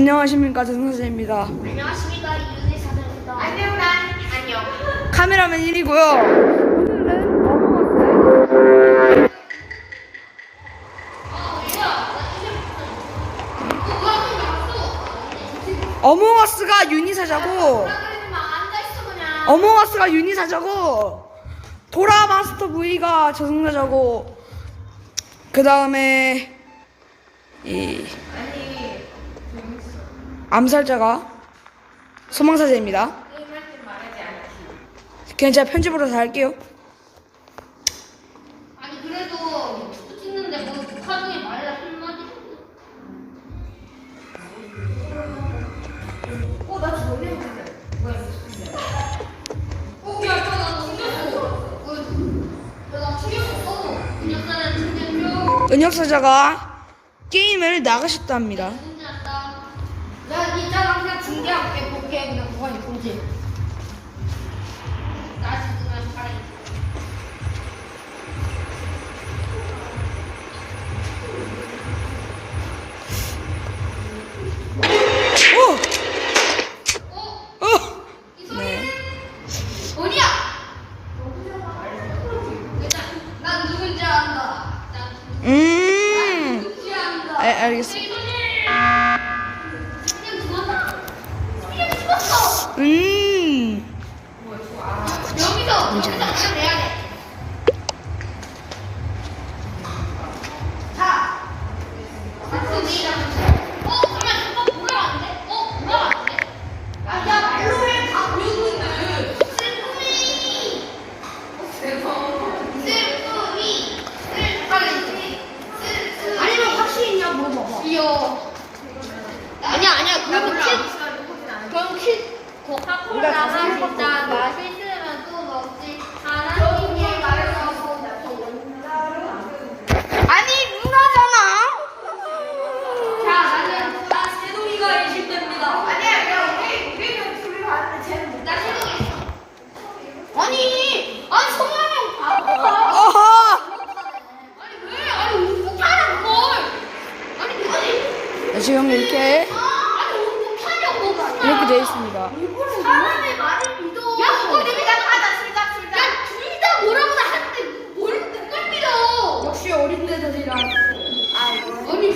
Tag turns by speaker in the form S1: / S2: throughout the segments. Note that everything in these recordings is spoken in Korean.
S1: 안녕하십니까 전선생입니다.
S2: 안녕하십니까 이윤희 사장입니다. 안녕 난 안녕.
S1: 카메라맨 1이고요. 오늘은 어몽어스 어몽어스가 유니사자고 어몽어스가 유니사자고 도라 마스터 V가 저승사자고 그 다음에 이 암살자가 소망사자입니다. 그냥 제가 편집으로 다 할게요.
S2: 아니 그래도 유튜브 찍는데 뭐 중에 말라 한마디. 어나 지금 건데. 뭐야? 어, 야, 야, 나 튕겼어. 어, 야, 나 튕겼어. 그녀사는 튕겼죠.
S1: 은혁사자가 게임을.
S2: 튕겼다. 그냥 중계할게. 볼게. 그냥 뭐가 있는지. 나 지금 살아
S1: 오!
S2: 이 소리는 어디야? 일단 난 누군지 안다. 난
S1: 음!
S2: 누군지 안다.
S1: 알, 알겠어.
S2: 이소 여기서 여기서 그냥 내야 돼. 자. 사투리랑. 어 잠깐 잠깐 올라왔는데? 어 올라왔는데? 야 말로 해. 다 보이고 있네. 슬픔이. 슬픔이. 슬픔이. 슬픔이. 아니면 확실히 있냐 물어봐봐. 이요. 아니야 아니야 그럼 키. 그럼 키. 코카콜라 맛있다 맛있으면 또 먹지 하나님의 말씀 아니 누나잖아 자 나는 나 세동이가 20대입니다 아니야 야 우리 우리는 둘이 봤는데 쟤는 나 세동이 아니 아니 성화형 바보야
S1: 어허!
S2: 아니 왜 아니 못하는 걸 아니 아니
S1: 네, 지금 이렇게 이렇게 되어 있습니다.
S2: 사람의 말을 믿어. 야, 그거 믿다 하자, 술자, 술자. 야, 둘 다 뭐라고 나 하는데 뭘 누굴 믿어?
S1: 역시 어린 애들이랑
S2: 아이고. 아니,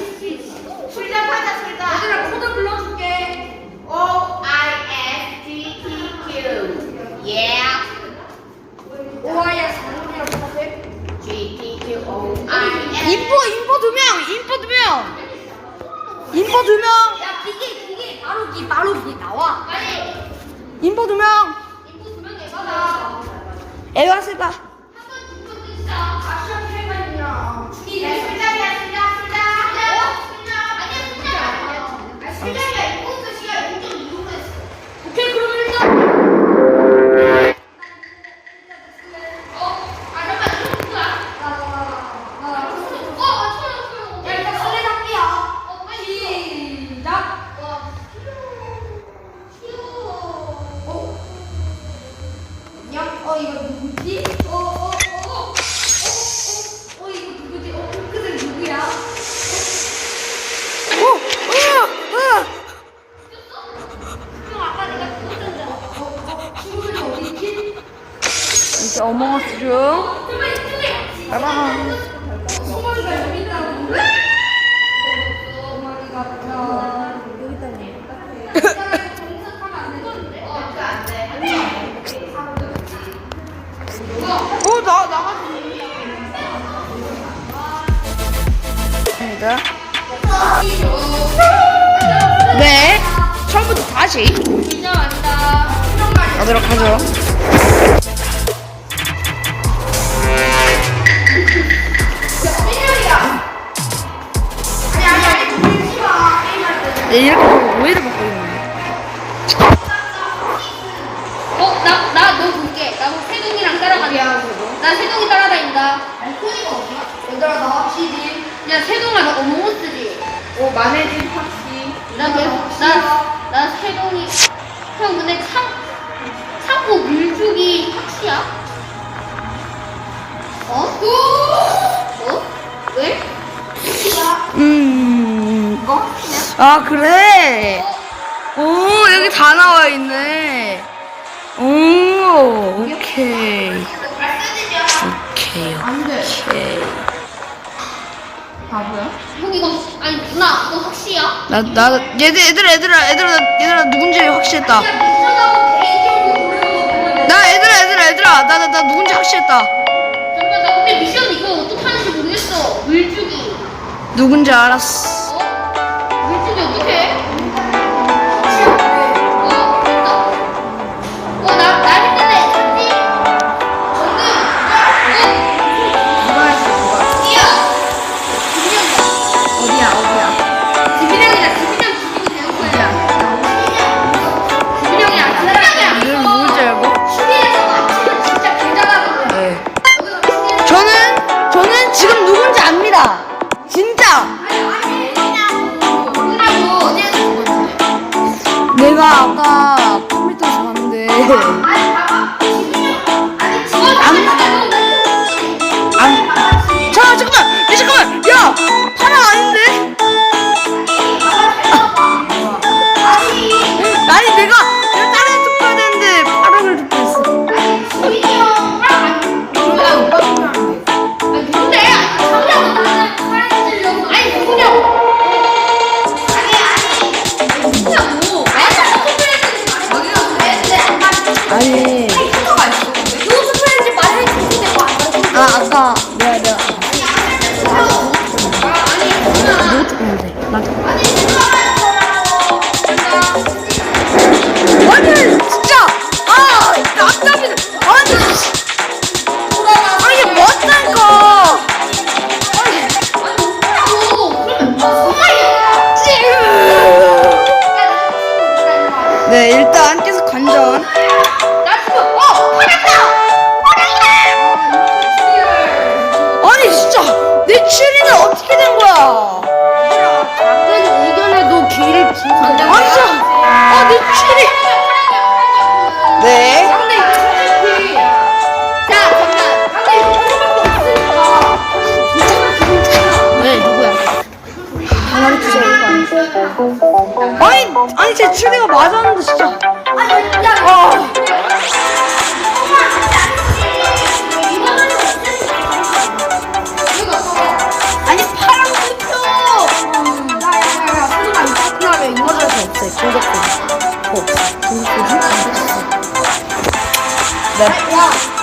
S2: 술자 하자, 술자. 얘들아, 코드 불러줄게. O I S T T Q. Yeah.
S1: 오아야 사람이랑 똑같아?
S2: G T Q O I S.
S1: 두 명! 인포 두 명!
S2: 야, 기계, 기계. 바로 기, 바로 기 나와. 빨리.
S1: 인포 두 명!
S2: 인포 두명 내봐라.
S1: 에바세바
S2: 한번 중독 진짜. 아, 시험 필요하냐. 술자리야, 술자, 어, 그거
S3: 안
S2: 돼.
S1: 오! 나 나가지 네 처음부터 다시
S2: 인정한다.
S1: 가도록 하죠 네, 이렇게 보고 오해를 받고 있는
S2: 어, 나, 나 너 볼게. 나 세동이랑 따라간다. 나 세동이 따라다닌다.
S3: 아니, 소리가 없나? 얘들아, 나 확실히.
S2: 야, 세동아, 너 어몽어스지?
S3: 어, 마네진 탁시.
S2: 나 계속, 나, 나 세동이. 형, 근데 창, 창고 밀죽이 확시야? 어? 어? 왜?
S1: 음
S3: 이거?
S1: 아 그래. 오 여기 다 나와 있네. 오 오케이 오케이 오케이.
S2: 형 이거 아니 누나 이거 확실이야?
S1: 나나 얘들 얘들아 얘들아 얘들아 얘들아 누군지 확실했다.
S2: 개인적으로
S1: 거나 얘들아 얘들아 얘들아 나 나 나 누군지 확실했다.
S2: 잠깐 나 근데 미션 이거 어떻게 하는지 모르겠어 물주기
S1: 누군지 알았어. 저는 저는 지금 누군지 압니다. Boom.
S3: 투표했는데?
S1: 나 투표. 아니 진짜 아 남자들 아니 씨. 아니 뭐한다니까 네 일단 계속 관전 제 추리가 맞았는데, 진짜. 아, 아니, 파랑 투표!
S3: 소리가 안 끝나면 인터넷에 없애 중독금
S1: 없어. 네. 아,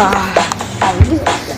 S1: 임부스